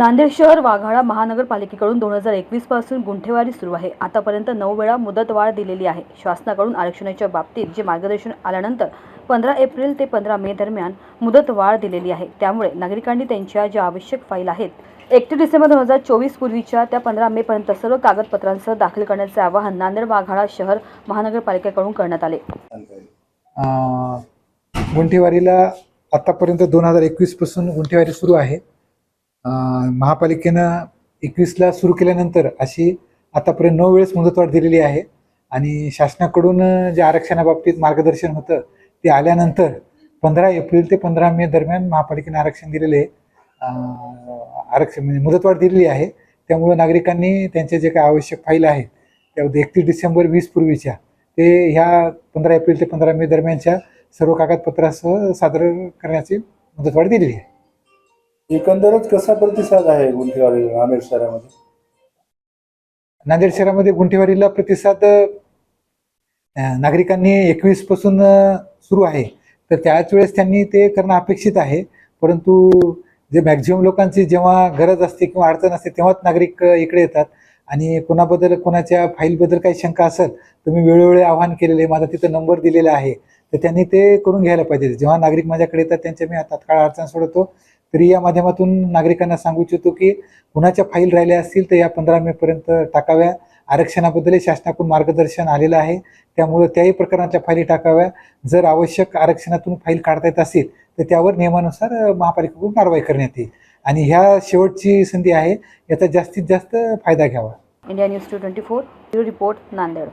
नांदेड शहर वाघाळा महानगरपालिकेकडून दोन हजार एकवीसपासून गुंठेवारी सुरू आहे. आतापर्यंत नऊ वेळा मुदतवाढ दिलेली आहे. शासनाकडून आरक्षणाच्या बाबतीत जे मार्गदर्शन आल्यानंतर पंधरा एप्रिल ते पंधरा मे दरम्यान मुदतवाढ दिलेली आहे. त्यामुळे नागरिकांनी त्यांच्या ज्या आवश्यक फाईल आहेत एकतीस डिसेंबर दोन हजार चोवीस पूर्वीच्या त्या पंधरा मे पर्यंत सर्व कागदपत्रांसह दाखल करण्याचे आवाहन नांदेड वाघाळा शहर महानगरपालिकेकडून करण्यात आले. गुंठेवारीला आतापर्यंत दोन हजार एकवीसपासून गुंठेवारी सुरू आहे. महापालिकेनं एकवीसला सुरू केल्यानंतर अशी आतापर्यंत नऊ वेळेस मुदतवाढ दिलेली आहे आणि शासनाकडून जे आरक्षणाबाबतीत मार्गदर्शन होतं ते आल्यानंतर पंधरा एप्रिल ते पंधरा मे दरम्यान महापालिकेने आरक्षण दिलेले आहे. आरक्षण म्हणजे मुदतवाढ दिलेली आहे त्यामुळं नागरिकांनी त्यांचे जे काही आवश्यक फाईल आहेत त्यामध्ये एकतीस डिसेंबर वीस पूर्वीच्या ते ह्या पंधरा एप्रिल ते पंधरा मे दरम्यानच्या सर्व कागदपत्रासह सादर करण्याची मुदतवाढ दिलेली आहे एकंदरच कसा प्रतिसाद आहे गुंठेवाडी नांदेड शहरामध्ये? नांदेड शहरामध्ये गुंठेवारीला प्रतिसाद अं, नागरिकांनी एकवीसपासून अं, सुरू आहे. तर त्याच वेळेस त्यांनी ते करणं अपेक्षित आहे. परंतु जे मॅक्झिमम लोकांची जेव्हा गरज असते किंवा अडचण असते तेव्हाच नागरिक अं, इकडे येतात. आणि कोणाबद्दल कोणाच्या फाईलबद्दल काही शंका असेल तर मी वेळोवेळी आवाहन केलेले आहे. माझा तिथं नंबर दिलेला आहे. तर त्यांनी ते करून घ्यायला पाहिजे. जेव्हा नागरिक माझ्याकडे येतात त्यांच्या मी तात्काळ अडचण सोडवतो. तरी या माध्यमातून नागरिकांना सांगू इच्छितो की कुणाच्या फाईल राहिल्या असतील तर या पंधरा मेपर्यंत टाकाव्या. आरक्षणाबद्दल शासनाकडून मार्गदर्शन आलेलं आहे. त्यामुळे त्याही प्रकरणाच्या फाईली टाकाव्या. जर आवश्यक आरक्षणातून फाईल काढता येत असेल तर त्यावर नियमानुसार महापालिकेकडून कारवाई करण्यात येईल. आणि ह्या शेवटची संधी आहे. याचा जास्तीत जास्त फायदा घ्यावा. India news two twenty four report Nanded.